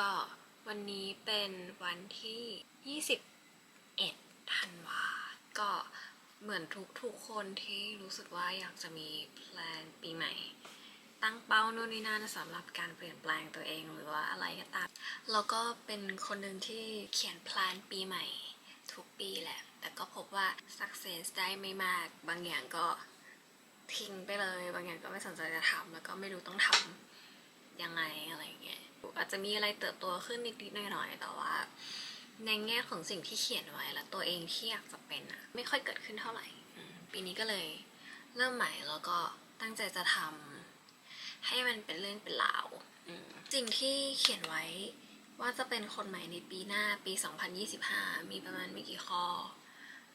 ก็วันนี้เป็นวันที่ 21ธันวา ก็เหมือนทุกๆคนที่รู้สึกว่าอยากจะมีแพลนปีใหม่ ตั้งเป้าโน่นนี่นั่นสำหรับการเปลี่ยนแปลงตัวเองหรือว่าอะไรก็ตาม แล้วก็เป็นคนหนึ่งที่เขียนแพลนปีใหม่ ทุกปีแหละ แต่ก็พบว่า success ได้ไม่มาก บางอย่างก็ทิ้งไปเลย บางอย่างก็ไม่สนใจจะทำแล้วก็ไม่รู้ต้องทำยังไงอะไรเงี้ย อาจจะมีอะไรเติบโตขึ้นนิดๆหน่อยๆแต่ว่า ในแง่ของสิ่งที่เขียนไว้และตัวเองที่อยากจะเป็นอะไม่ค่อยเกิดขึ้นเท่าไหร่ปีนี้ก็เลยเริ่มใหม่แล้วก็ตั้งใจจะทำให้มันเป็นเรื่องเป็นราวสิ่งที่เขียนไว้ว่าจะเป็นคนใหม่ในปีหน้าปี 2025 มีประมาณไม่กี่ข้อ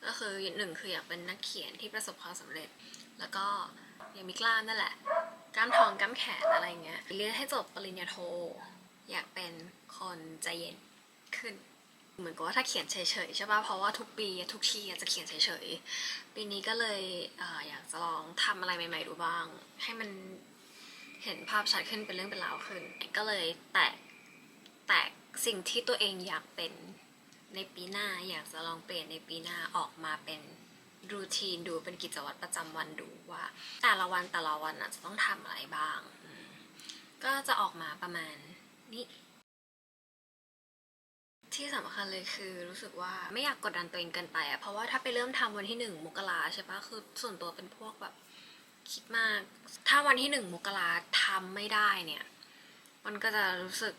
ก็คือหนึ่งคืออยากเป็นนักเขียนที่ประสบความสำเร็จ แล้วก็ยากมีกล้ามนั่นแหละ กล้ามทองกล้ามแขนอะไรเงี้ยเรียนให้จบปริญญาโท อยากเป็นคนใจเย็นขึ้น เหมือนกับว่าถ้าเขียนเฉยๆใช่ป่ะ เพราะว่าทุกปีทุกทีจะเขียนเฉยๆ ปีนี้ก็เลยเอออยากจะลองทำอะไรใหม่ ๆ ดูบ้าง ให้มันเห็นภาพชัดขึ้นเป็นเรื่องเป็นราวขึ้น ก็เลยแตกแตกสิ่งที่ตัวเองอยากเป็นในปีหน้าอยากจะลองเปลี่ยนในปีหน้าออกมาเป็นรูทีนดูเป็นกิจวัตรประจำวันดูว่า แต่ละวันแต่ละวันอะจะต้องทำอะไรบ้าง ก็จะออกมาประมาณ นี้ที่สำคัญเลยคือรู้สึกว่าไม่อยากกดดันตัวเองเกินไปอะเพราะว่าถ้าไปเริ่มทำวันที่หนึ่งมกราใช่ปะคือส่วนตัวเป็นพวกแบบคิดมาก ถ้าวันที่หนึ่งมกราทำไม่ได้เนี่ย มันก็จะรู้สึก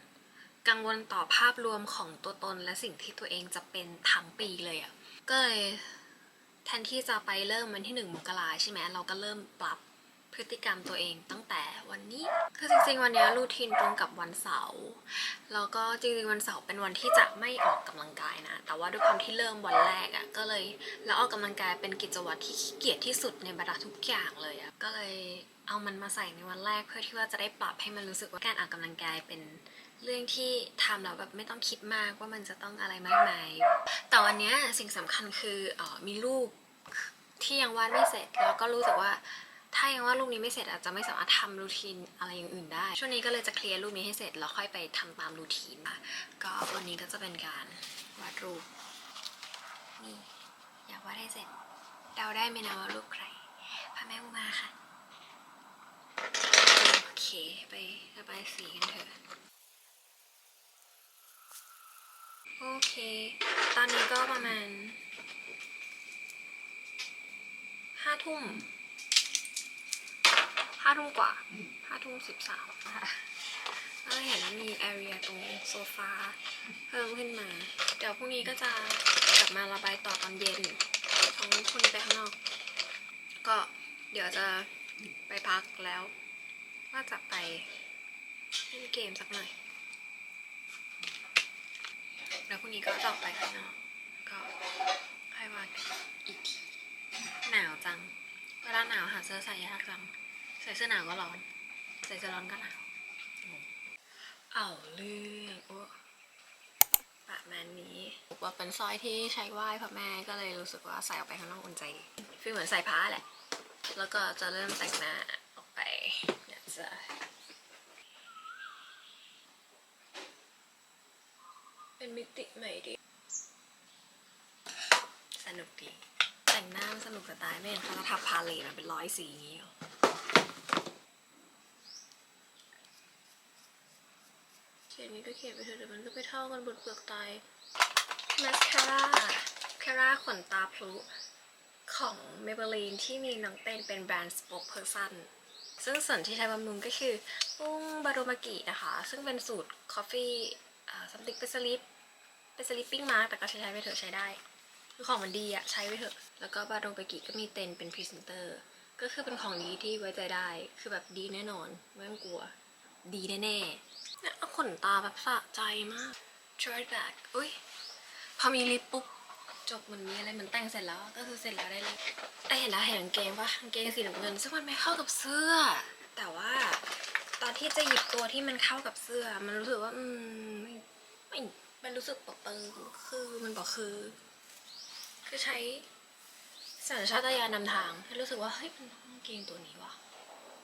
กังวลต่อภาพรวมของตัวตนและสิ่งที่ตัวเองจะเป็นทั้งปีเลยอะก็เลยแทนที่จะไปเริ่มวันที่หนึ่งมกราใช่ไหมเราก็เริ่มปรับ พฤติกรรมตัวเองตั้งแต่วันนี้ คือจริงๆ วันนี้รูทีนตรงกับวันเสาร์แล้วก็จริงๆ วันเสาร์เป็นวันที่จะไม่ออกกำลังกายนะ แต่ว่าด้วยความที่เริ่มวันแรกอะ่ะก็เลยแล้วออกกำลังกายเป็นกิจวัตรที่ขี้เกียจที่สุดในบรรดาทุกอย่างเลยอะ่ะก็เลยเอามันมาใส่ในวันแรกเพื่อที่ว่าจะได้ปรับให้มันรู้สึกว่าการออกกำลังกายเป็นเรื่องที่ทำแล้วแบบไม่ต้องคิดมากว่ามันจะต้องอะไรมากมาย แต่วันนี้สิ่งสำคัญคือออมีรูปที่ยังวาดไม่เสร็จแล้วก็รู้สึกว่า ถ้ายังว่ารูปนี้ไม่เสร็จอาจจะไม่สามารถทำรูทีนอะไรอย่างอื่นได้ ช่วงนี้ก็เลยจะเคลียร์รูปนี้ให้เสร็จแล้วค่อยไปทำตามรูทีนค่ะก็วันนี้ก็จะเป็นการวาดรูปนี่อยากวาดให้เสร็จเดาได้ไหมนะว่ารูปใครพระแม่อุมาค่ะโอเคไประบายสีกันเถอะโอเค ตอนนี้ก็ประมาณห้าทุ่ม ห้าทุ่มกว่าห้าทุ่มสิบสามค่ะเห็นว่ามีแอเรียตรงโซฟาเพิ่มขึ้นมา เดี๋ยวพรุ่งนี้ก็จะกลับมาระบายต่อตอนเย็นของคุณไปข้างนอก ก็เดี๋ยวจะไปพักแล้ว ว่าจะไปเล่นเกมสักหน่อย แล้วพรุ่งนี้ก็จะออกไปข้างนอก ก็ค่อยว่ากันอีกทีหนาวจัง เวลาหนาวหาเสื้อใส่ยากจัง ใส่เสื้อหนาวก็ร้อน ใส่เสื้อร้อนก็หนาวเอาเรื่องโอ้ประมาณนี้ว่าเป็นสร้อยที่ใช้ไหว้พระแม่ก็เลยรู้สึกว่าใส่ออกไปข้างนอกอุ่นใจฟีลเหมือนใส่ผ้าแหละ แล้วก็จะเริ่มแต่งหน้าออกไปเดี๋ยจะเป็นมิติใหม่ดี สนุกดี แต่งหน้าสนุกจะตายไม่เห็นเขาจะทับพาเลทมาเป็นร้อยสีอย่างนี้หรอเขียนนี้ ก็เขียนไปเถอะเดี๋ยวมันก็ไปเท่ากันบนเปลือกตายมาสคาร่าคาร่าขนตาพลุของ Maybelline ที่มีน้องเป็นเป็นแบรนด์ spokesperson ซึ่งส่วนที่ใช้บำรุงก็คือปุ้งบาโรมากินะคะ ซึ่งเป็นสูตร coffee อ่า something เป็นสลิปเป็นสลิปปิ้งมาแต่ก็ใช้ใช้ไปเถอะใช้ได้คือของมันดีอะใช้ไว้เถอะ แล้วก็บาโดเบกิก็มีเต็นเป็นพรีเซนเตอร์ก็คือเป็นของดีที่ไว้ใจได้ คือแบบดีแน่นอน ไม่ต้องกลัว ดีแน่ๆเนี่ยเอา ขนตาแบบสะใจมาก Joy back อุ้ยพอมีลิปปุ๊บจบเหมือนมีอะไรเหมือนแต่งเสร็จแล้วก็คือเสร็จแล้วได้เลยแต่เห็นแล้วเห็นกางเกงปะกางเกงสีน้ำเงิน ซึ่งมันไม่เข้ากับเสื้อ แต่ว่าตอนที่จะหยิบตัวที่มันเข้ากับเสื้อ มันรู้สึกว่า อืมไม่ไม่มันรู้สึกบอกเออคือมันบอกคือ คือใช้สัญชาตญาณนำทางให้รู้สึกว่าเฮ้ยมันกางเกงตัวนี้ว่ะ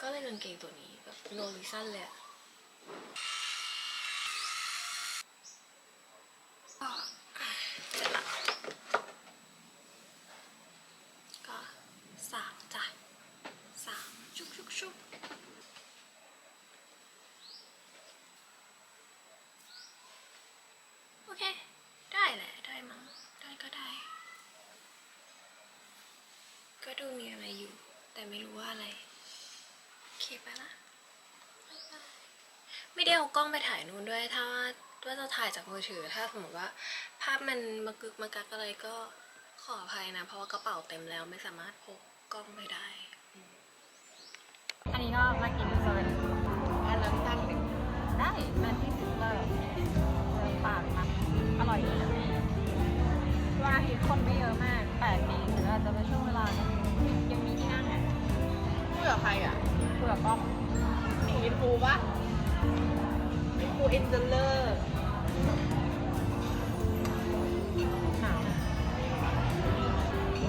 ก็เลยกางเกงตัวนี้แบบโนลิซันเลย เสร็จละก็สามจ้ะสามชุบชุบชุบโอเค ได้แหละ ได้มั้ง ได้ก็ได้ ก็ดูมีอะไรอยู่ แต่ไม่รู้ว่าอะไร โอเคไปละไม่ได้เอากล้องไปถ่ายนู่นด้วยถ้าว่า ว่าว่าจะถ่ายจากมือถือ ถ้าสมมติว่า ภาพมันมากึกมากักอะไรก็ขออภัยนะ เพราะว่ากระเป๋าเต็มแล้วไม่สามารถพกกล้องไปได้ อันนี้ก็มากินเซเว่นอันนั้นตั้งดิได้มาที่ซิสเลอร์เดินปากนะอร่อยดีนะวันอาทิตย์คนไม่เยอะมากแปลกดีหรืออาจจะเป็นช่วงเวลานั้นยังมีที่นั่งอะพูดกับใครอะคุยกับกล้องสีอินฟูปะ อินฟูเอ็นเจเลอร์หนาว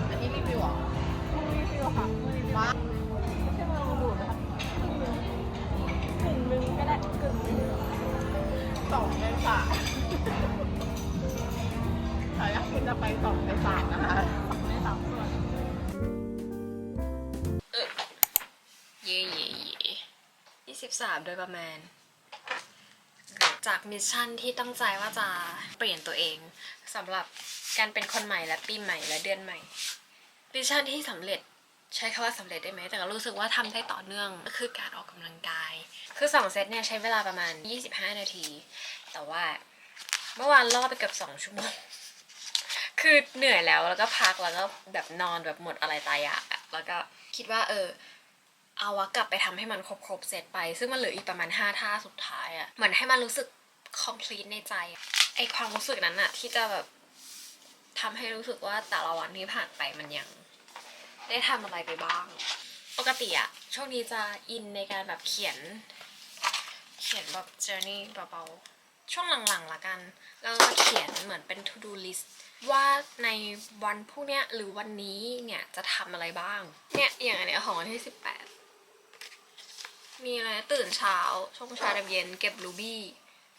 อันนี้รีวิวเหรอรีวิวค่ะรีวิวว้าไม่ใช่มาลองดูดนะคะกึ่งหนึงก็ได้กึ่งหนึงสองในสามขออนุญาตคุณจะไปสองในสามนะคะสองในสามส่วนเย่เย่เย่ยี่สิบสามโดยประมาณ จากมิชชั่นที่ตั้งใจว่าจะเปลี่ยนตัวเองสำหรับการเป็นคนใหม่และปีใหม่และเดือนใหม่มิชชั่นที่สำเร็จใช้คำว่าสำเร็จได้ไหม แต่ก็รู้สึกว่าทำได้ต่อเนื่องก็คือการออกกำลังกาย คือสองเซตเนี่ยใช้เวลาประมาณ 25 นาที แต่ว่าเมื่อวานล่อไปเกือบสองชั่วโมง คือเหนื่อยแล้วแล้วก็พักแล้วก็แบบนอนแบบหมดอะไรตายยากอะแล้วก็คิดว่าเออ เอาวะกลับไปทำให้มันครบครบๆเสร็จไป ซึ่งมันเหลืออีกประมาณห้าท่าสุดท้ายอะเหมือนให้มันรู้สึก complete ในใจไอความรู้สึกนั้นอะที่จะแบบทำให้รู้สึกว่าแต่ละวันที่ผ่านไปมันยัง ได้ทำอะไรไปบ้าง ปกติอะช่วงนี้จะอินในการแบบเขียน เขียนแบบ journey เบาๆช่วงหลังๆละกันแล้วก็เขียนเหมือนเป็น to do list ว่าในวันพรุ่งเนี้ยหรือวันนี้เนี่ยจะทำอะไรบ้าง เนี่ยอย่างอันเนี้ยของวันที่สิบแปด มีอะไรตื่นเช้าช่วงเช้าดำเย็นเก็บรูบี้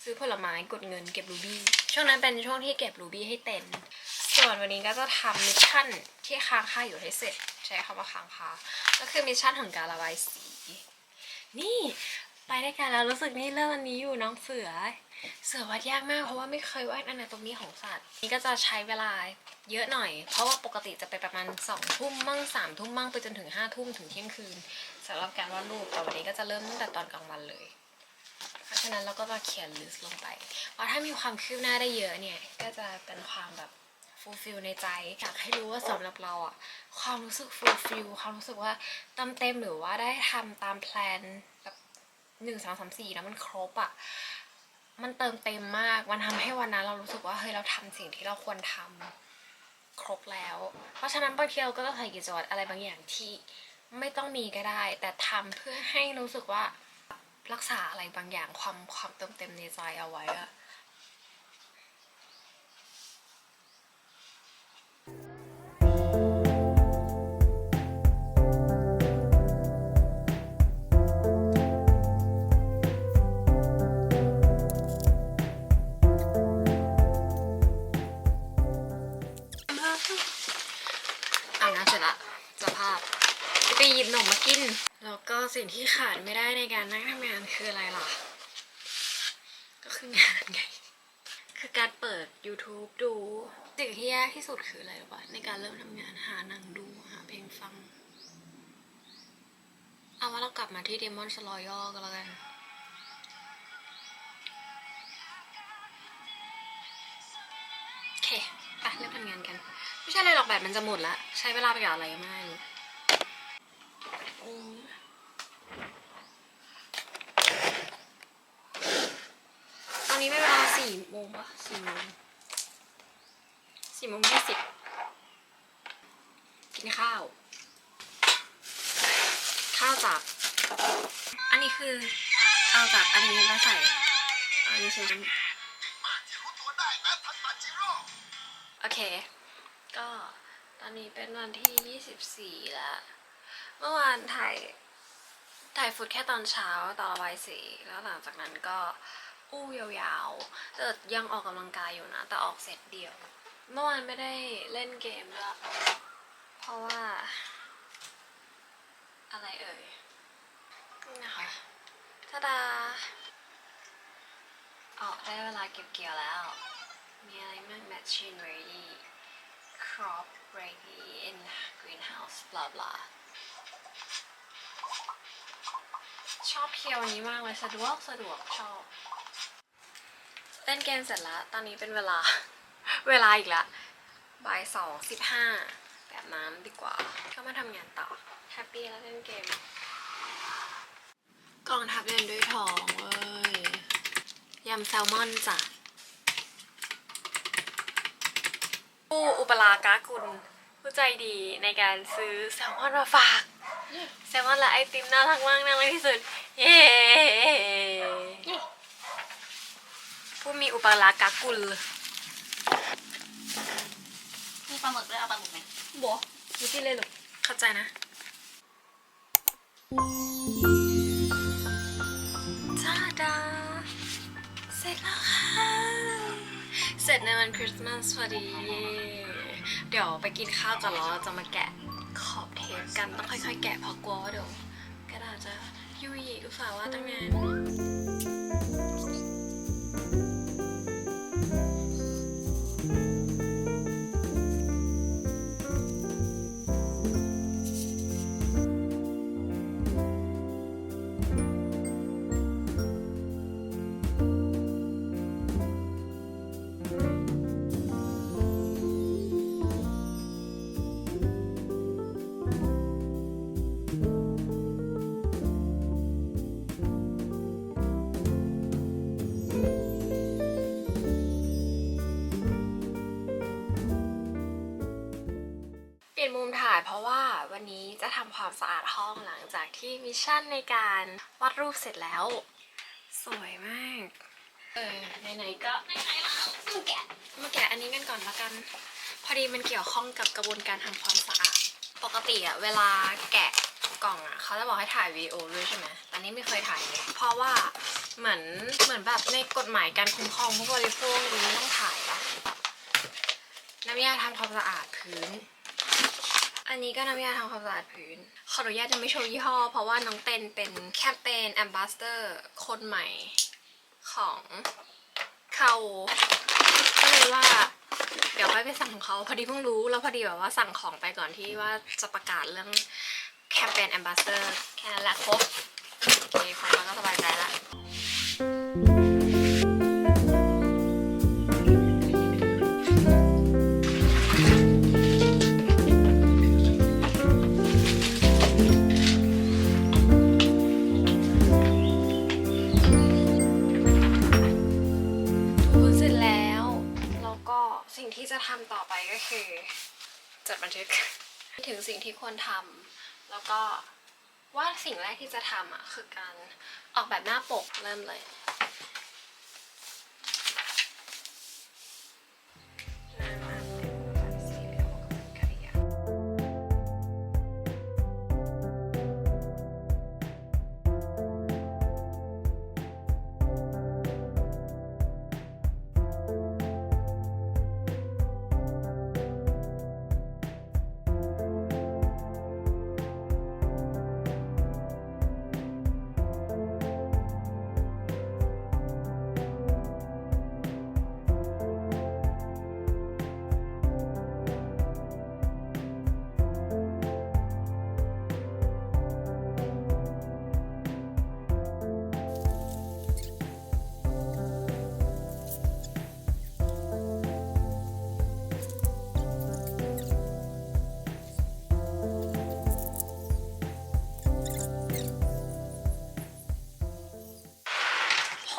ซื้อผลไม้กดเงินเก็บรูบี้ช่วงนั้นเป็นช่วงที่เก็บรูบี้ให้เต็มส่วนวันนี้ก็จะทำมิชชั่นที่ค้างค่าอยู่ให้เสร็จ ใช้คำว่าค้างคาก็คือมิชชั่นของการระบายสี นี่ ไปได้กันแล้วรู้สึกนี่เริ่มอันนี้อยู่น้องเสือ เสือวัดยากมากเพราะว่าไม่เคยวาดอนาโตมีของสัตว์นี่ก็จะใช้เวลาเยอะหน่อย เพราะว่าปกติจะไปประมาณสองทุ่มมั่งสามทุ่มมั่งไปจนถึงห้าทุ่มถึงเที่ยงคืนสำหรับการวาดรูปแต่วันนี้ก็จะเริ่มตั้งแต่ตอนกลางวันเลย เพราะฉะนั้นเราก็จะเขียนลิสต์ลงไปว่าถ้ามีความคืบหน้าได้เยอะเนี่ยก็จะเป็นความแบบฟูลฟิลในใจอยากให้รู้ว่าสำหรับเราอะความรู้สึกฟูลฟิลความรู้สึกว่าเต็มเต็มหรือว่าได้ทำตามแพลนแบบ หนึ่งสองสามสี่แล้วมันครบอะมันเติมเต็มมาก มันทำให้วันนั้นเรารู้สึกว่าเฮ้ยเราทำสิ่งที่เราควรทำครบแล้ว เพราะฉะนั้นบางทีเราก็ต้องใส่กิจวัตรอะไรบางอย่างที่ไม่ต้องมีก็ได้ แต่ทำเพื่อให้รู้สึกว่ารักษาอะไรบางอย่างความความเติมเต็มในใจเอาไว้อะ สิ่งที่ขาดไม่ได้ในการนั่งทำงานคืออะไรล่ะก็คืองานไง คือการเปิด YouTube ดู สิ่งที่แยากที่สุดคืออะไรรู้ปะในการเริ่มทำงานหาหนังดูหาเพลงฟัง เอาว่าเรากลับมาที่ Demon s l o y a l ก็แล้วกันโอเคไปเริ่มทำงานกัน ไม่ใช่อะไรหรอกแบบมันจะหมดละ ใช้เวลาไปกับอะไรมากเลยอืม นี้เป็นเวลาสี่โมงปะสี่โมงสี่โมงยี่สิบกินข้าว ข้าวจาก อันนี้คือเอาจากอันนี้มาใส่อันนี้ใช้โอเค ก็ตอนนี้เป็นวันที่24แล้วเมื่อวานถ่ายถ่ายฟุตแค่ตอนเช้าตอนระบายสีแล้วหลังจากนั้นก็ อู้ยาวๆแต่ยังออกกำลังกายอยู่นะ แต่ออกเสร็จเดียว เมื่อวานไม่ได้เล่นเกมด้วยเพราะว่า อะไรเอ่ยนี่นะคะทาดาออกได้เวลาเก็บเกี่ยวแล้ว มีอะไรบ้าง machine ready crop ready in greenhouse blah blah ชอบเพียวนี้มากเลยสะดวกสะดวกชอบ เล่นเกมเสร็จแล้ว ตอนนี้เป็นเวลา เวลาอีกละบ่ายสองสิบห้าแบบนั้นดีกว่า ก็มาทำงานต่อ แฮปปี้แล้วเล่นเกม กองทัพเดินด้วยทองเว้ย ยำแซลมอนจ้ะผู้อุปรากากุลผู้ใจดีในการซื้อแซลมอนมาฝาก แซลมอนและไอติมน่ารักมากน่ารักที่สุด เย้ ผู้มีอุปรากากุลมีปลาหมึกด้วยเอาปลาหมึกไหมบัวยูที่เลยหรอเข้าใจนะ จ้าดา เสร็จแล้วค่ะ เสร็จในวันคริสต์มาสพอดีเย้เดี๋ยวไปกินข้าวก่อนแล้วเราจะมาแกะขอบเทปกัน ต้องค่อยๆ แกะเพราะกลัวว่าเดี๋ยวกระดาษจะยุ่ยอุตส่าห์ว่าตั้งนาน ทำความสะอาดห้องหลังจากที่มิชชั่นในการวาดรูปเสร็จแล้ว สวยมาก เออไหนๆก็ไหนๆแล้วมาแกะมาแกะอันนี้กันก่อนละกัน พอดีมันเกี่ยวข้องกับกระบวนการทำความสะอาด ปกติอะเวลาแกะกล่องอะเขาจะบอกให้ถ่ายวีดีโอด้วยใช่ไหมแต่นี่ไม่เคยถ่ายเลยเพราะว่าเหมือนเหมือนแบบในกฎหมายการคุ้มครองผู้บริโภคนี้ต้องถ่ายอะน้ำยาทำความสะอาดพื้น อันนี้ก็น้ำยาทำความสะอาดพื้น ขออนุญาตจะไม่โชว์ยี่ห้อ เพราะว่าน้องเต้นเป็นแคมเปญแอมบาสเตอร์คนใหม่ของเขาก็เลยว่า เดี๋ยวค่อยไปสั่งของเขาพอดีเพิ่งรู้แล้วพอดีแบบว่าสั่งของไปก่อนที่ว่าจะประกาศเรื่องแคมเปญแอมบาสเตอร์แค่นั้นแหละครบโอเคฟังแล้วก็สบายใจและ ทุกเสร็จแล้ว แล้วก็สิ่งที่จะทำต่อไปก็คือ จัดบันทึก ถึงสิ่งที่ควรทำแล้วก็ว่าสิ่งแรกที่จะทำอะคือการออกแบบหน้าปกเริ่มเลย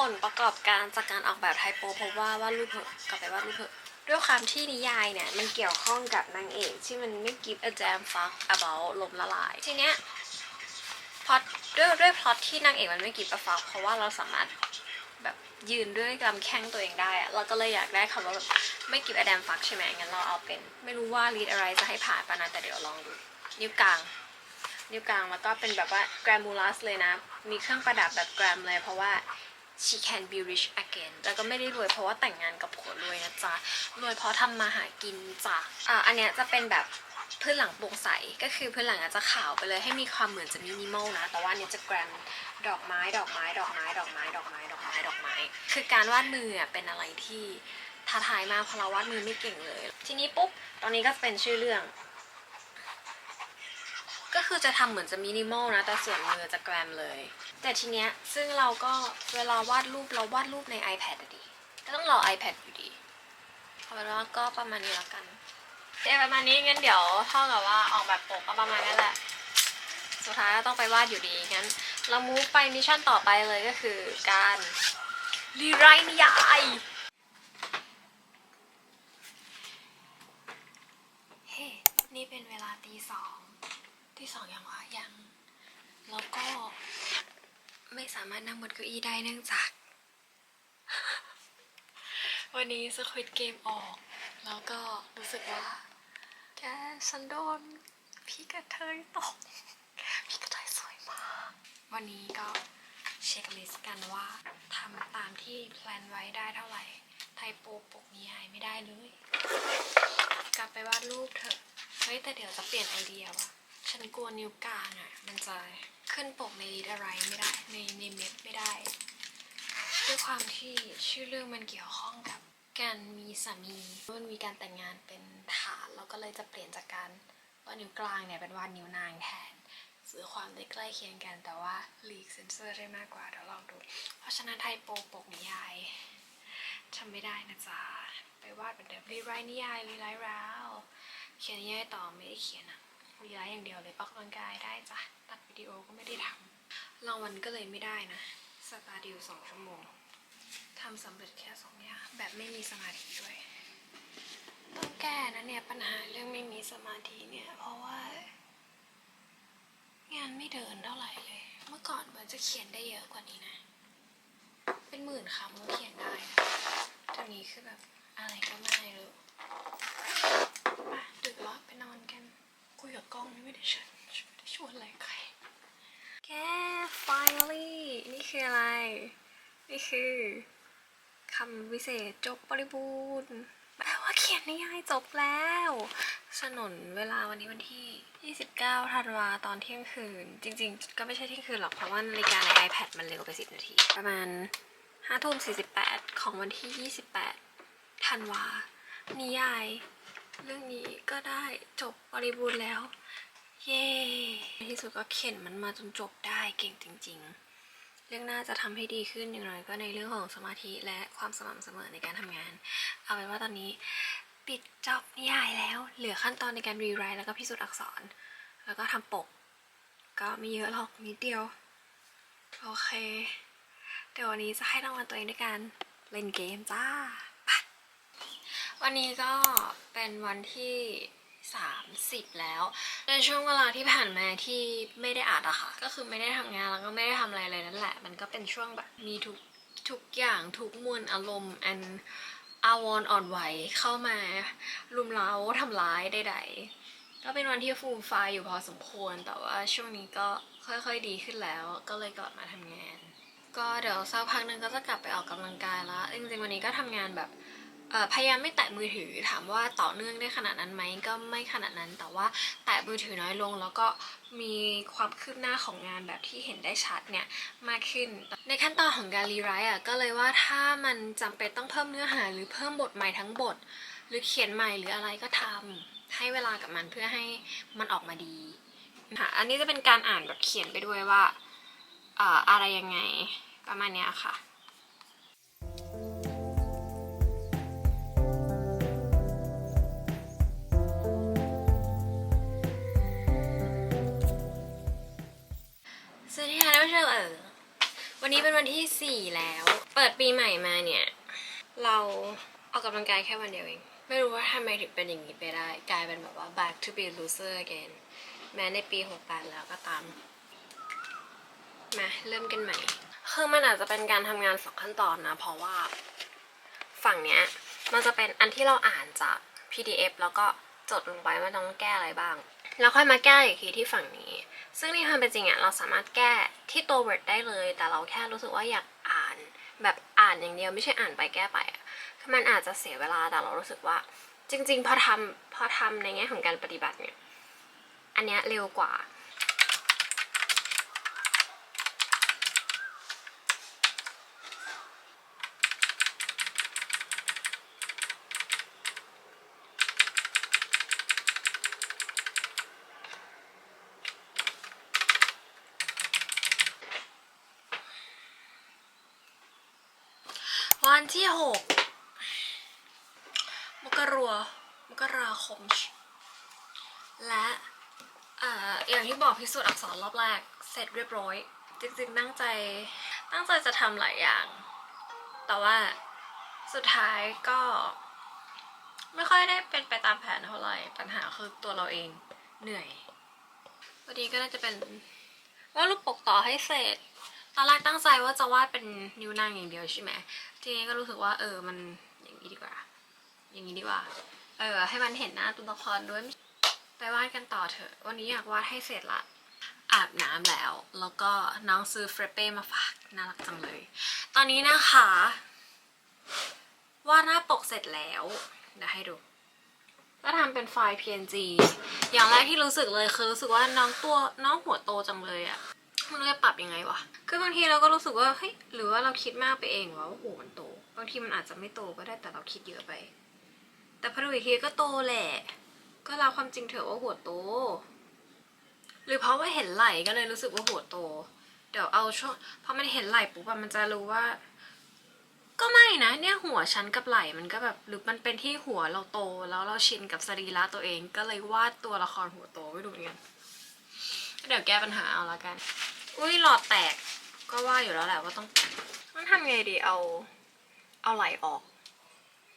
ลประกอบการจากการออกแบบไทโปพบว่าวาดรูปเหอะกลับไปวาดรูปเหอะด้วยความที่นิยายเนี่ย มันเกี่ยวข้องกับนางเอกที่มันไม่ give a damn fuck about ลมละลาย ทีเนี้ยพอด้วยด้วยพล็อตที่นางเอกมันไม่ give a fuck เพราะว่าเราสามารถแบบยืนด้วยลำแข้งตัวเองได้อะเราก็เลยอยากได้คำว่าแบบไม่ give a damn fuck ใช่ไหมงั้นเราเอาเป็น ไม่รู้ว่า read อะไรจะให้ผ่านปะนะแต่เดี๋ยวลองดู นิ้วกลางนิ้วกลางแล้วก็เป็นแบบว่า glamorous เลยนะ มีเครื่องประดับแบบ glam เลยเพราะว่า she can be rich again แล้วก็ไม่ได้รวยเพราะว่าแต่งงานกับผัวรวยนะจ๊ะ รวยเพราะทำมาหากินจ้ะอ่าอันเนี้ยจะเป็นแบบพื้นหลังโปร่งใส ก็คือพื้นหลังอาจจะขาวไปเลยให้มีความเหมือนจะมินิมอลนะ แต่ว่าอันเนี้ยจะแกรมดอกไม้ดอกไม้ดอกไม้ดอกไม้ดอกไม้ดอกไม้ดอกไม้ คือการวาดมืออะเป็นอะไรที่ท้าทายมากเพราะเราวาดมือไม่เก่งเลย ทีนี้ปุ๊บตอนนี้ก็เป็นชื่อเรื่อง ก็คือจะทำเหมือนจะมินิมอลนะ แต่ส่วนมือจะแกรมเลย แต่ทีเนี้ยซึ่งเราก็เวลาวาดรูปเราวาดรูปใน iPad อะดิก็ต้องรอ iPad อยู่ดีเอาเป็นว่าก็ประมาณนี้แล้วกันเดี๋ยวประมาณนี้งั้นเดี๋ยวเท่ากับว่าออกแบบปกก็ประมาณนั้นแหละ สุดท้ายก็ต้องไปวาดอยู่ดีงั้น เรามูฟไปมิชชั่นต่อไปเลยก็คือการรีไรต์นิยายเฮ้ นี่เป็นเวลาตีสองตีสองยังวะยัง แล้วก็ ไม่สามารถนั่งบนเก้าอี้ได้เนื่องจาก วันนี้สควิตเกมออก แล้วก็รู้สึกว่าแกฉันโดนพี่กระเทยตก พี่กระเทยสวยมาก วันนี้ก็เช็คลิสต์กันว่าทำตามที่แพลนไว้ได้เท่าไหร่ ไทยโปปกนิยายไม่ได้เลย กลับไปวาดรูปเถอะ เฮ้ย แต่เดี๋ยวจะเปลี่ยนไอเดียว่ะ ฉันกลัวนิ้วกลางอะ มันจะขึ้นปกในลีอะไรไม่ได้ ในในเม็ดไม่ได้ ด้วยความที่ชื่อเรื่องมันเกี่ยวข้องกับการมีสามีมันมีการแต่งงานเป็นฐานเราก็เลยจะเปลี่ยนจากการวาดนิ้วกลางเนี่ยเป็นวาดนิ้วนางแทนสื่อความได้ใกล้เคียงกันแต่ว่าลีกเซนเซอร์ได้มากกว่าเดี๋ยวลองดู เพราะฉะนั้นไทยโปปกนิยายทำไม่ได้นะจ๊ะ ไปวาดเป็นเดิมรีไรนิยายรีไรต์ราวเขียนนิยายต่อไม่ได้เขียนอะ รีไรต์อย่างเดียวเลยออกกำลังกายได้จ้ะตัดวิดีโอก็ไม่ได้ทำรางวัลก็เลยไม่ได้นะสตาร์ดิวสองชั่วโมงทำสำเร็จแค่สองอย่างแบบไม่มีสมาธิด้วยต้องแก้นะเนี่ยปัญหาเรื่องไม่มีสมาธิเนี่ยเพราะว่า งานไม่เดินเท่าไหร่เลย เมื่อก่อนเหมือนจะเขียนได้เยอะกว่านี้นะ เป็นหมื่นคำก็เขียนได้นะตอนนี้คือแบบอะไรก็ไม่รู้ไปดึกแล้วไปนอน คุยกับกล้องนี่ไม่ได้ชวนไม่ได้ชวนอะไรใคร แก finally นี่คืออะไร นี่คือคำวิเศษจบบริบูรณ์แปลว่าเขียนนิยายจบแล้ว สนนเวลาวันนี้วันที่ 29 ธันวาตอนเที่ยงคืน จริงๆ ก็ไม่ใช่เที่ยงคืนหรอก เพราะว่านาฬิกาใน iPad มันเร็วไป 10 นาที ประมาณ5ทุ่ม48 ของวันที่ 28 ธันวานิยาย เรื่องนี้ก็ได้จบบริบูรณ์แล้ว เย้ในที่สุดก็เข็นมันมาจนจบได้เก่งจริง ๆ เรื่องหน้าจะทำให้ดีขึ้นอย่างไรก็ในเรื่องของสมาธิและความสม่ำเสมอในการทำงาน เอาเป็นว่าตอนนี้ปิดจ็อบนิยายแล้ว เหลือขั้นตอนในการรีไรต์แล้วก็พิสูจน์อักษร แล้วก็ทำปก ก็ไม่เยอะหรอกนิดเดียว โอเค เดี๋ยววันนี้จะให้รางวัลตัวเองด้วยการเล่นเกมจ้า วันนี้ก็เป็นวันที่ 30 แล้ว ในช่วงเวลาที่ผ่านมาที่ไม่ได้อ่านอะค่ะ ก็คือไม่ได้ทำงานแล้วก็ไม่ได้ทำอะไรเลยนั่นแหละ มันก็เป็นช่วงแบบมีทุกทุกอย่างทุกมวลอารมณ์อันอาวรอ่อนไหวเข้ามารุมเร้าทำร้ายใดๆ ก็เป็นวันที่ฟูมไฟอยู่พอสมควร แต่ว่าช่วงนี้ก็ค่อยๆดีขึ้นแล้ว ก็เลยกลับมาทำงาน ก็เดี๋ยวสักพักหนึ่งก็จะกลับไปออกกำลังกายแล้วจริงๆวันนี้ก็ทำงานแบบ พยายามไม่แตะมือถือถามว่าต่อเนื่องได้ขนาดนั้นไหมก็ไม่ขนาดนั้น แต่ว่าแตะมือถือน้อยลง แล้วก็มีความคืบหน้าของงานแบบที่เห็นได้ชัดเนี่ยมากขึ้น ในขั้นตอนของการรีไรต์อะก็เลยว่าถ้ามันจำเป็นต้องเพิ่มเนื้อหา หรือเพิ่มบทใหม่ทั้งบท หรือเขียนใหม่หรืออะไรก็ทำให้เวลากับมันเพื่อให้มันออกมาดีค่ะอันนี้จะเป็นการอ่านแบบเขียนไปด้วยว่าอ่ออะไรยังไงประมาณเนี้ยค่ะ วันนี้เป็นวันที่ 4 แล้ว เปิดปีใหม่มาเนี่ย เราออกกำลังกายแค่วันเดียวเอง ไม่รู้ว่าทำไมถึงเป็นอย่างนี้ไปได้ กลายเป็นแบบว่า back to be loser again แม้ในปี 68 แล้วก็ตาม มาเริ่มกันใหม่ คือมันอาจจะเป็นการทำงานสองขั้นตอนนะ เพราะว่าฝั่งเนี้ยมันจะเป็นอันที่เราอ่านจาก PDF แล้วก็จดลงไปว่าต้องแก้อะไรบ้าง แล้วค่อยมาแก้อีกทีที่ฝั่งนี้ ซึ่งในความเป็นจริงอะเราสามารถแก้ที่ตัว Word ได้เลย แต่เราแค่รู้สึกว่าอยากอ่าน แบบอ่านอย่างเดียวไม่ใช่อ่านไปแก้ไปอะมันอาจจะเสียเวลาแต่เรารู้สึกว่า จริง ๆ พอทำพอทำในแง่ของการปฏิบัติเนี่ยอันเนี้ยเร็วกว่า วันที่หกมกรัวมกราคม และเอ่ออย่างที่บอกพิสูจน์อักษรรอบแรก เสร็จเรียบร้อย จริงๆตั้งใจ ตั้งใจจะทำหลายอย่าง แต่ว่าสุดท้ายก็ ไม่ค่อยได้เป็นไปตามแผนเท่าไหร่ ปัญหาคือตัวเราเองเหนื่อยวันนี้ก็น่าจะเป็นว่ารูปปกต่อให้เสร็จ ตอนแรกตั้งใจว่าจะวาดเป็นนิ้วนางอย่างเดียวใช่ไหมทีนี้ก็รู้สึกว่าเออมันอย่างนี้ดีกว่า อย่างนี้ดีกว่า เออ ให้มันเห็นหน้าตัวละครด้วย ไปวาดกันต่อเถอะ วันนี้อยากวาดให้เสร็จละอาบน้ำแล้ว แล้วก็น้องซื้อเฟรเป้มาฝากน่ารักจังเลย ตอนนี้นะคะวาดหน้าปกเสร็จแล้วเดี๋ยวให้ดูก็ทำเป็นไฟล์ PNG อย่างแรกที่รู้สึกเลยคือรู้สึกว่าน้องตัวน้องหัวโตจังเลยอะ มันจะปรับยังไงวะ คือบางทีเราก็รู้สึกว่า เฮ้ย หรือว่าเราคิดมากไปเองวะว่าหัวมันโต บางทีมันอาจจะไม่โตก็ได้แต่เราคิดเยอะไป แต่พอดูอีกทีก็โตแหละ ก็เราความจริงเถอะว่าหัวโต หรือเพราะว่าเห็นไหล่ก็เลยรู้สึกว่าหัวโต เดี๋ยวเอาช่วงพอมันเห็นไหล่ปุ๊บมันจะรู้ว่า ก็ไม่นะ เนี่ยหัวฉันกับไหล่มันก็แบบหรือมันเป็นที่หัวเราโต แล้วเราชินกับสรีระตัวเอง ก็เลยวาดตัวละครหัวโตไม่รู้เหมือนกัน เดี๋ยวแก้ปัญหาเอาละกัน อุ้ยหลอดแตก ก็ว่าอยู่แล้วแหละว่าต้องต้องทำไงดีเอา เอาไหล่ออก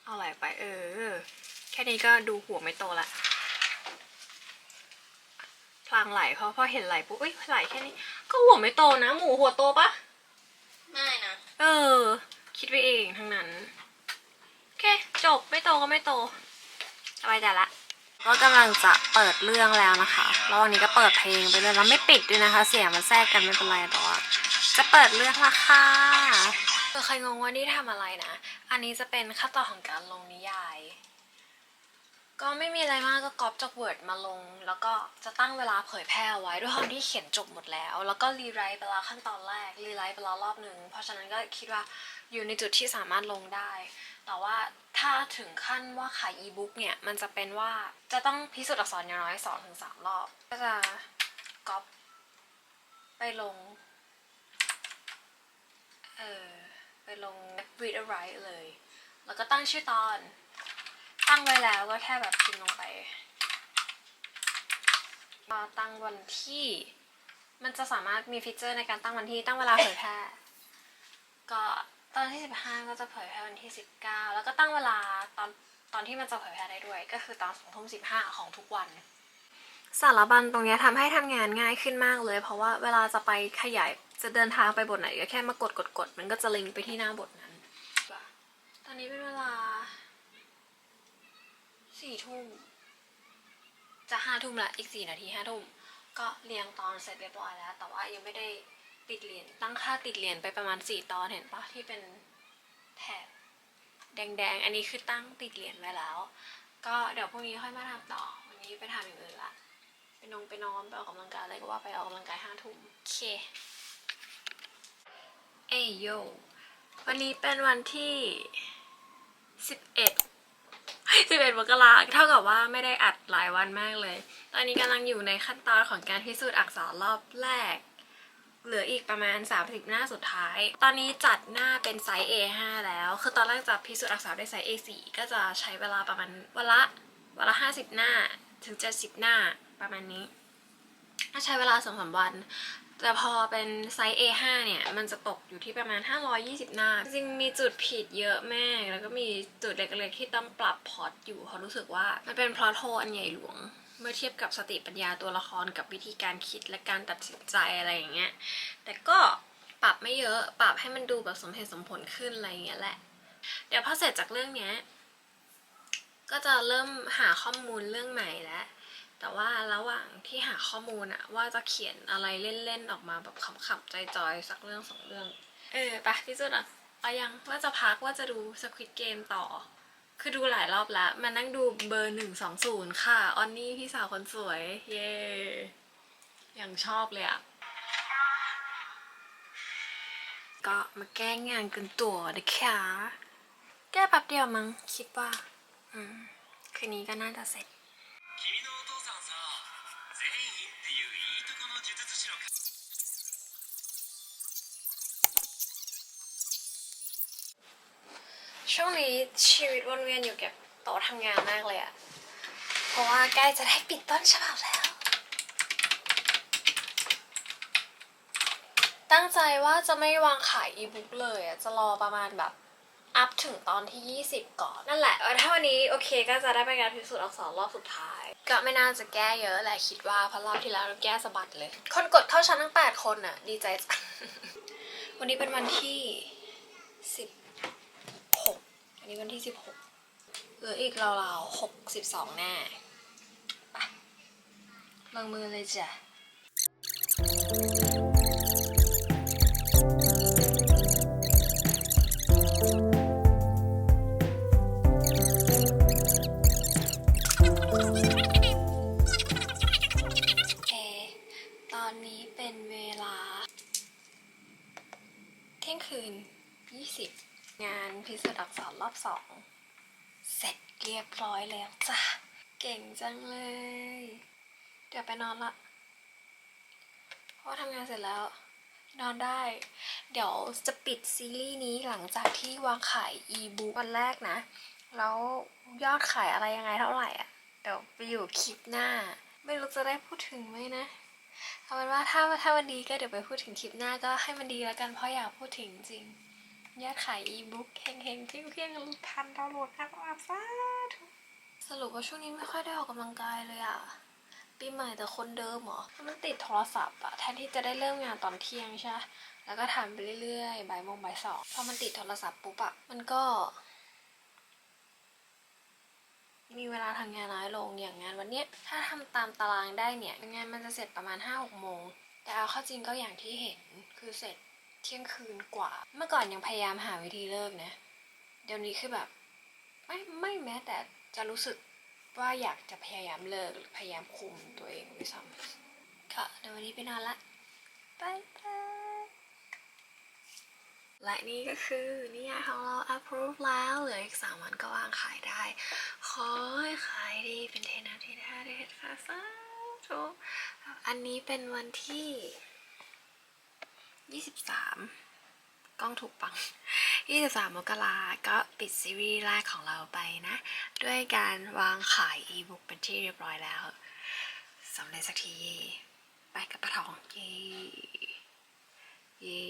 เอาไหล่ไป เออ แค่นี้ก็ดูหัวไม่โตละพลางไหล่เพราะพอเห็นไหล่ปุ๊บอุ้ยไหล่แค่นี้ ก็หัวไม่โตนะ หมูหัวโตปะไม่นะเออ คิดไปเองทั้งนั้น โอเค จบไม่โตก็ไม่โตสบายใจละ ก็กำลังจะเปิดเรื่องแล้วนะคะแล้ววันนี้ก็เปิดเพลงไปเลยแล้วไม่ปิดด้วยนะคะ เสียงมันแทรกกันไม่เป็นไรแต่ว่าจะเปิดเรื่องละค่ะเออใครงงว่านี่ทำอะไรนะ อันนี้จะเป็นขั้นตอนของการลงนิยาย ก็ไม่มีอะไรมากก็ก๊อปจาก Word มาลง แล้วก็จะตั้งเวลาเผยแพร่ไว้ด้วยความที่เขียนจบหมดแล้ว แล้วก็รีไรต์ไปแล้วขั้นตอนแรกรีไรต์ไปแล้วรอบหนึ่งเพราะฉะนั้นก็คิดว่าอยู่ในจุดที่สามารถลงได้ แต่ว่าถ้าถึงขั้นว่าขายอีบุ๊กเนี่ย มันจะเป็นว่าจะต้องพิสูจน์อักษรอย่างน้อยสองถึงสามรอบ ก็จะก๊อปไปลง เออไปลง read a write เลย แล้วก็ตั้งชื่อตอน ตั้งไว้แล้วก็แค่แบบพิมพ์ลงไปตั้งวันที่ มันจะสามารถมีฟีเจอร์ในการตั้งวันที่ตั้งเวลาเผยแพร่ก็ อนที่15ก็จะเผยแพร่วันที่19แล้วก็ตั้งเวลาตอนตอนที่มันจะเผยแพร่ได้ด้วย ก็คือตอน2ทุ่ม15ของทุกวัน สารบัญตรงนี้ยทำให้ทำงานง่ายขึ้นมากเลย เพราะว่าเวลาจะไปขยายจะเดินทางไปบทไหนก็แค่มากดกดกดมันก็จะลิงก์ไปที่หน้าบทนั้น ตอนนี้เป็นเวลาสี่ทุ่มจะห้าทุ่มละอีกสี่นาทีห้าทุ่มก็เรียงตอนเสร็จเรียบร้อยแล้ว แต่ว่ายังไม่ได้ ติดเหรียญตั้งค่าติดเหรียญไปประมาณสี่ตอนเห็นปะที่เป็นแถบแดงๆ อันนี้คือตั้งติดเหรียญไว้แล้ว ก็เดี๋ยวพรุ่งนี้ค่อยมาทำต่อ วันนี้ไปทำอย่างอื่นละไปนงไปนอนไปออกกำลังกายอะไรก็ว่าไปออกกำลังกายห้าทุ่มโอเค เอยโย วันนี้เป็นวันที่สิบเอ็ดสิบเอ็ดมกราเท่ากับว่าไม่ได้อัดหลายวันมากเลย ตอนนี้กำลังอยู่ในขั้นตอนของการพิสูจน์อักษรรอบแรก เหลืออีกประมาณ 30 หน้าสุดท้าย ตอนนี้จัดหน้าเป็นไซส์ A5 แล้ว คือตอนแรกจะพิสูจน์อักษรด้วยไซส์ A4 ก็จะใช้เวลาประมาณวันละวันละ 50 หน้าถึง 70 หน้าประมาณนี้ถ้าใช้เวลาสองสามวันแต่พอเป็นไซส์ A5 เนี่ย มันจะตกอยู่ที่ประมาณ 520 หน้า จริงมีจุดผิดเยอะแมากแล้วก็มีจุดเล็กๆที่ต้องปรับพล็อตอยู่เพราะรู้สึกว่ามันเป็นพลอตโฮอันใหญ่หลวง เมื่อเทียบกับสติปัญญาตัวละครกับวิธีการคิดและการตัดสินใจอะไรอย่างเงี้ย แต่ก็ปรับไม่เยอะ ปรับให้มันดูแบบสมเหตุสมผลขึ้นอะไรอย่างเงี้ยแหละ เดี๋ยวพอเสร็จจากเรื่องเนี้ย ก็จะเริ่มหาข้อมูลเรื่องใหม่แล้ว แต่ว่าระหว่างที่หาข้อมูลอะว่าจะเขียนอะไรเล่นๆออกมาแบบขำๆใจอยๆสักเรื่องสองเรื่อง เออไปพี่จุดอะเอายังว่าจะพักว่าจะดูสควิตเกมต่อ คือดูหลายรอบแล้วมานั่งดูเบอร์หนึ่งสองศูนย์ค่ะออนนี่พี่สาวคนสวย เย่ยังชอบเลยอะก็มาแก้งานกันตัวนะคะแก้แป๊บเดียวมั้งคิดว่า อืม คืนนี้ก็น่าจะเสร็จ ช่วงนี้ชีวิตวนเวียนอยู่กับโต๊ะทำงานมากเลยอะเพราะว่าใกล้จะได้ปิดต้นฉบับแล้ว ตั้งใจว่าจะไม่วางขายอีบุ๊กเลยอะจะรอประมาณแบบอัพถึงตอนที่ 20 ก่อน นั่นแหละเออถ้าวันนี้โอเคก็จะได้เป็นการพิสูจน์อักษรรอบสุดท้าย ก็ไม่น่าจะแก้เยอะแหละคิดว่าเพราะรอบที่แล้วเราแก้สะบัดเลย คนกดเข้าชั้นทั้ง 8 คนอะดีใจจังวันนี้เป็นวันที่ วันนี้วันที่16เหลืออีกราวๆ62แน่ไปลงมือเลยจ้ะโอเคตอนนี้เป็นเวลาเที่ยงคืน 20 งานพิสูจน์อักษรรอบสองเสร็จเรียบร้อยแล้วจ้ะ เก่งจังเลย เดี๋ยวไปนอนละเพราะว่าทำงานเสร็จแล้ว นอนได้ เดี๋ยวจะปิดซีรีส์นี้หลังจากที่วางขายอีบุ๊กวันแรกนะ แล้วยอดขายอะไรยังไงเท่าไหร่อะ เดี๋ยวไปอยู่คลิปหน้า ไม่รู้จะได้พูดถึงไหมนะเอาเป็นว่าถ้าถ้าวันดีก็เดี๋ยวไปพูดถึงคลิปหน้าก็ให้มันดีแล้วกันเพราะอยากพูดถึงจริง ยอดขายอีบุ๊กเฮงๆเพียงเพียงพันดาวน์โหลดอัพอัพซาธุสรุปว่าช่วงนี้ไม่ค่อยได้ออกกำลังกายเลยอะปีใหม่แต่คนเดิมเหรอ มันติดโทรศัพท์อะแทนที่จะได้เริ่มงานตอนเที่ยงใช่ แล้วก็ทำไปเรื่อยๆบ่ายโมงบ่ายสองพอมันติดโทรศัพท์ปุ๊บอะมันก็ มีเวลาทำงานน้อยลงอย่างงานวันเนี้ย ถ้าทำตามตารางได้เนี่ย งานมันจะเสร็จประมาณ5้าหกโมง แต่เอาเข้าจริงก็อย่างที่เห็นคือเสร็จ ที่ยงคืนกว่า เมื่อก่อนยังพยายามหาวิธีเลิกนะ เดี๋ยวนี้คือแบบ ไม่ไม่แม้แต่จะรู้สึกว่าอยากจะพยายามเลิกหรือพยายามคุมตัวเองด้วยซ้ำก็เดี๋ยววันนี้ไปนอนละบายบายและนี่ก็คือนิยายของเรา approve แล้วเหลืออีกสามวันก็วางขายได้ ขอให้ขายดีเป็นเทนาทีท่าเด็ดค่ะสาธุอันนี้เป็นวันที่ ยี่สิบามกล้องถูกปังยี่สิบามมกราก็ปิดซีรีส์แรกของเราไปนะ ด้วยการวางขายอีบุ๊กเป็นที่เรียบร้อยแล้วสำเร็จสักที ไปกับปะทองเย่เย่